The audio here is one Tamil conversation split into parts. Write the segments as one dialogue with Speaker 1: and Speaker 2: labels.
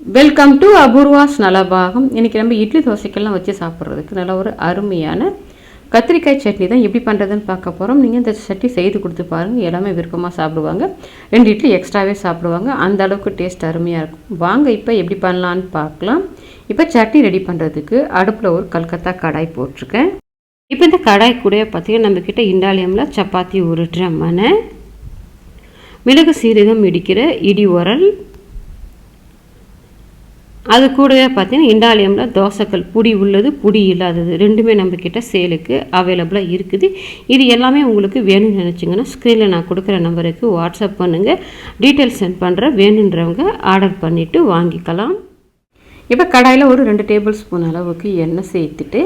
Speaker 1: வெல்கம் டு அபூர்வாஸ் நலபாகம் இன்றைக்கி நம்ம இட்லி தோசைக்கெல்லாம் வச்சு சாப்பிட்றதுக்கு நல்ல ஒரு அருமையான கத்திரிக்காய் சட்னி தான் எப்படி பண்ணுறதுன்னு பார்க்க போகிறோம் நீங்கள் இந்த சட்னி செய்து கொடுத்து பாருங்கள் எல்லாமே விருப்பமாக சாப்பிடுவாங்க. ரெண்டு இட்லி எக்ஸ்ட்ராவே சாப்பிடுவாங்க. அந்த அளவுக்கு டேஸ்ட் அருமையாக இருக்கும். வாங்க இப்போ எப்படி பண்ணலான்னு பார்க்கலாம். இப்போ சட்னி ரெடி பண்ணுறதுக்கு அடுப்பில் ஒரு கல்கத்தா கடாய் போட்டிருக்கேன். இப்போ இந்த கடாய் கூட பார்த்தீங்கன்னா நம்மக்கிட்ட இண்டாலியமில் சப்பாத்தி உருட்டுற மனை மிளகு சீரகம் இடிக்கிற இடி உரல் அது கூடவே பார்த்தீங்கன்னா இண்டாலியமில் தோசைக்கல் புடி உள்ளது புடி இல்லாதது. ரெண்டுமே நம்மக்கிட்ட சேலுக்கு அவைலபிளாக இருக்குது. இது எல்லாமே உங்களுக்கு வேணும்னு நினச்சிங்கன்னா ஸ்க்ரீனில் நான் கொடுக்குற நம்பருக்கு வாட்ஸ்அப் பண்ணுங்கள் டீட்டெயில்ஸ் சென்ட் பண்ணுறேன் வேணுன்றவங்க ஆர்டர் பண்ணிவிட்டு வாங்கிக்கலாம். இப்போ கடாயில் ஒரு ரெண்டு டேபிள் ஸ்பூன் அளவுக்கு எண்ணெய் சேர்த்துட்டு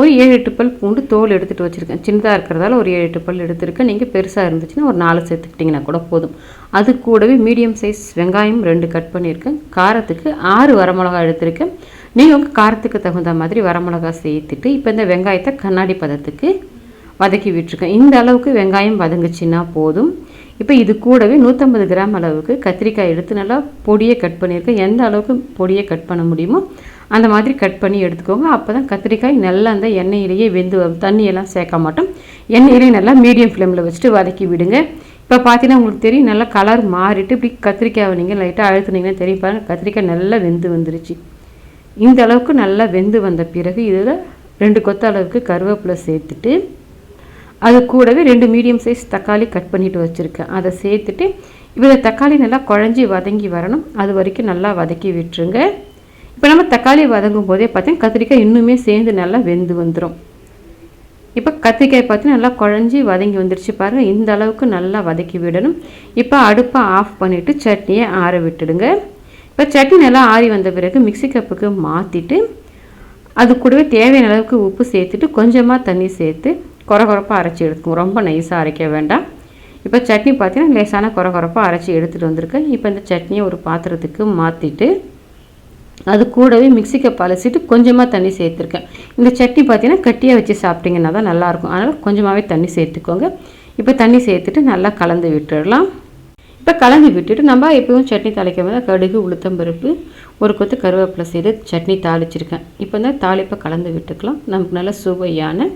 Speaker 1: ஒரு ஏழு எட்டு பல் பூண்டு தோல் எடுத்துகிட்டு வச்சுருக்கேன். சின்னதாக இருக்கிறதால ஒரு ஏழு எட்டு பல் எடுத்துருக்கேன். நீங்கள் பெருசாக இருந்துச்சுன்னா ஒரு நாலு சேர்த்துக்கிட்டிங்கன்னா கூட போதும். அது கூடவே மீடியம் சைஸ் வெங்காயம் ரெண்டு கட் பண்ணியிருக்கேன். காரத்துக்கு ஆறு வரமிளகா எடுத்திருக்கேன். நீங்கள் உங்கள் காரத்துக்கு தகுந்த மாதிரி வரமிளகா சேர்த்துட்டு இப்போ இந்த வெங்காயத்தை கண்ணாடி பதத்துக்கு வதக்கி விட்டுருக்கேன். இந்த அளவுக்கு வெங்காயம் வதங்குச்சுன்னா போதும். இப்போ இது கூடவே நூற்றம்பது கிராம் அளவுக்கு கத்திரிக்காய் எடுத்து நல்லா பொடியை கட் பண்ணியிருக்கேன். எந்த அளவுக்கு பொடியை கட் பண்ண முடியுமோ அந்த மாதிரி கட் பண்ணி எடுத்துக்கோங்க. அப்போ தான் கத்திரிக்காய் நல்லா அந்த எண்ணெயிலேயே வெந்து தண்ணியெல்லாம் சேர்க்க மாட்டோம். எண்ணெயிலேயே நல்லா மீடியம் ஃப்ளேமில் வச்சுட்டு வதக்கி விடுங்க. இப்போ பார்த்தீங்கன்னா உங்களுக்கு தெரியும் நல்லா கலர் மாறிட்டு இப்படி கத்திரிக்காயை நீங்கள் லைட்டாக அழுத்துனீங்கன்னா தெரியும் பாருங்கள் கத்திரிக்காய் நல்லா வெந்து வந்துருச்சு. இந்த அளவுக்கு நல்லா வெந்து வந்த பிறகு இதில் ரெண்டு கொத்த அளவுக்கு கருவேப்பிலை சேர்த்துட்டு அது கூடவே ரெண்டு மீடியம் சைஸ் தக்காளி கட் பண்ணிட்டு வச்சுருக்கேன் அதை சேர்த்துட்டு இதில் தக்காளி நல்லா குழஞ்சி வதங்கி வரணும். அது வரைக்கும் நல்லா வதக்கி விட்டுருங்க. இப்போ நம்ம தக்காளி வதங்கும் போதே பார்த்தீங்கன்னா கத்திரிக்காய் இன்னுமே சேர்ந்து நல்லா வெந்து வந்துடும் இப்போ கத்திரிக்காய் பார்த்தீங்கன்னா நல்லா குழஞ்சி வதங்கி வந்துருச்சு பாருங்கள் இந்த அளவுக்கு நல்லா வதக்கி விடணும். இப்போ அடுப்பை ஆஃப் பண்ணிவிட்டு சட்னியை ஆற விட்டுடுங்க. இப்போ சட்னி நல்லா ஆறி வந்த பிறகு மிக்சி கப்புக்கு மாற்றிட்டு அது கூடவே தேவையான அளவுக்கு உப்பு சேர்த்துட்டு கொஞ்சமாக தண்ணி சேர்த்து குறகுறப்பாக அரைச்சி எடுத்துக்கோங்க ரொம்ப நைஸாக அரைக்க வேண்டாம். இப்போ சட்னி பார்த்தீங்கன்னா லேசான குறகுறப்பாக அரைச்சி எடுத்துகிட்டு வந்திருக்கேன். இப்போ இந்த சட்னியை ஒரு பாத்திரத்துக்கு மாற்றிட்டு அது கூடவே மிக்சி பழசிட்டு கொஞ்சமாக தண்ணி சேர்த்துருக்கேன். இந்த சட்னி பார்த்தீங்கன்னா கட்டியாக வச்சு சாப்பிட்டிங்கன்னா தான் நல்லாயிருக்கும். அதனால் கொஞ்சமாகவே தண்ணி சேர்த்துக்கோங்க. இப்போ தண்ணி சேர்த்துட்டு நல்லா கலந்து விட்டுடலாம். இப்போ கலந்து விட்டுட்டு நம்ம எப்பவும் சட்னி தாளிக்கும் போது கடுகு உளுத்தம்பருப்பு ஒரு கொத்து கருவேப்பிலை செய்து சட்னி தாளிச்சிருக்கேன். இப்போ இந்த தாளிப்பை கலந்து விட்டுக்கலாம். நமக்கு நல்ல சுவையான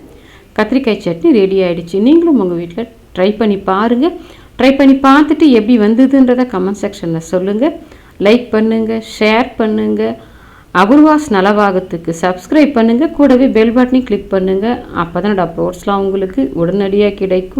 Speaker 1: கத்திரிக்காய் சட்னி ரெடி ஆகிடுச்சு நீங்களும் உங்கள் வீட்டில் ட்ரை பண்ணி பாருங்கள் ட்ரை பண்ணி பார்த்துட்டு எப்படி வந்ததுன்றதை கமெண்ட் செக்ஷனில் சொல்லுங்கள் லைக் பண்ணுங்கள் ஷேர் பண்ணுங்கள் அபூர்வாஸ் நலவாகத்துக்கு சப்ஸ்கிரைப் பண்ணுங்கள் கூடவே பெல் பட்டனையும் கிளிக் பண்ணுங்கள் அப்போ தான் அப்லோட்ஸ்லாம் உங்களுக்கு உடனடியாக கிடைக்கும்.